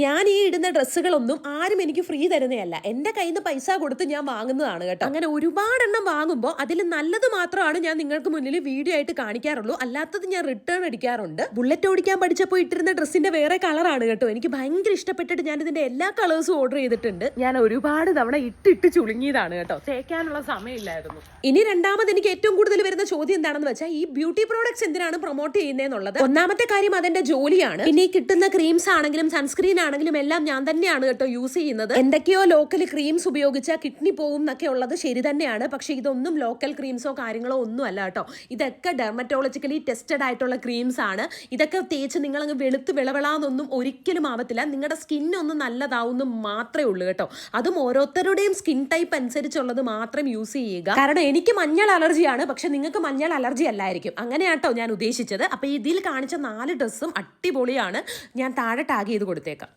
ഞാൻ ഈ ഇടുന്ന ഡ്രസ്സുകളൊന്നും ആരും എനിക്ക് ഫ്രീ തരുന്നതല്ല. എന്റെ കയ്യിൽ നിന്ന് പൈസ കൊടുത്ത് ഞാൻ വാങ്ങുന്നതാണ് കേട്ടോ. അങ്ങനെ ഒരുപാടെണ്ണം വാങ്ങുമ്പോൾ അതിൽ നല്ലത് മാത്രമാണ് ഞാൻ നിങ്ങൾക്ക് മുന്നിൽ വീഡിയോ ആയിട്ട് കാണിക്കാറുള്ളൂ. അല്ലാത്തത് ഞാൻ റിട്ടേൺ അടിക്കാറുണ്ട്. ബുള്ളറ്റ് ഓടിക്കാൻ പഠിച്ചപ്പോൾ ഇട്ടിരുന്ന ഡ്രസ്സിന്റെ വേറെ കളറാണ് കേട്ടോ. എനിക്ക് ഭയങ്കര ഇഷ്ടപ്പെട്ടിട്ട് ഞാൻ ഇതിന്റെ എല്ലാ കളേഴ്സും ഓർഡർ ചെയ്തിട്ടുണ്ട്. ഞാൻ ഒരുപാട് തവണ ഇട്ടിട്ട് ചുളുങ്ങിയതാണ് കേട്ടോ. തേക്കാനുള്ള സമയമില്ലായിരുന്നു. ഇനി രണ്ടാമത് എനിക്ക് ഏറ്റവും കൂടുതൽ വരുന്ന ചോദ്യം എന്താണെന്ന് വെച്ചാൽ ഈ ബ്യൂട്ടി പ്രോഡക്ട്സ് എന്തിനാണ് പ്രൊമോട്ട് ചെയ്യുന്നതെന്നുള്ളത് ഒന്നാമത്തെ കാര്യം അതിന്റെ ജോലിയാണ്. പിന്നെ കിട്ടുന്ന ക്രീംസ് ആണെങ്കിലും സൺസ്ക്രീൻ ആണെങ്കിലും എല്ലാം ഞാൻ തന്നെയാണ് കേട്ടോ യൂസ് ചെയ്യുന്നത്. എന്തൊക്കെയോ ലോക്കൽ ക്രീംസ് ഉപയോഗിച്ചാൽ കിഡ്നി പോകും എന്നൊക്കെ ഉള്ളത് ശരി തന്നെയാണ്. പക്ഷേ ഇതൊന്നും ലോക്കൽ ക്രീംസോ കാര്യങ്ങളോ ഒന്നും അല്ല കേട്ടോ. ഇതൊക്കെ ഡെർമറ്റോളജിക്കലി ടെസ്റ്റഡ് ആയിട്ടുള്ള ക്രീംസ് ആണ്. ഇതൊക്കെ തേച്ച് നിങ്ങളങ്ങ് വെളുത്ത് വിളവിളാന്നൊന്നും ഒരിക്കലും ആവത്തില്ല. നിങ്ങളുടെ സ്കിന്നൊന്നും നല്ലതാവുന്നു മാത്രമേ ഉള്ളൂ കേട്ടോ. അതും ഓരോരുത്തരുടെയും സ്കിൻ ടൈപ്പ് അനുസരിച്ചുള്ളത് മാത്രം യൂസ് ചെയ്യുക. കാരണം എനിക്ക് മഞ്ഞൾ അലർജിയാണ്. പക്ഷെ നിങ്ങൾക്ക് മഞ്ഞൾ അലർജി അല്ലായിരിക്കും. അങ്ങനെയാട്ടോ ഞാൻ ഉദ്ദേശിച്ചത്. അപ്പോൾ ഇതിൽ കാണിച്ച നാല് ഡ്രസ്സും അടിപൊളിയാണ്. ഞാൻ താഴെ ടാഗ് ചെയ്ത് കൊടുത്തേക്കാം.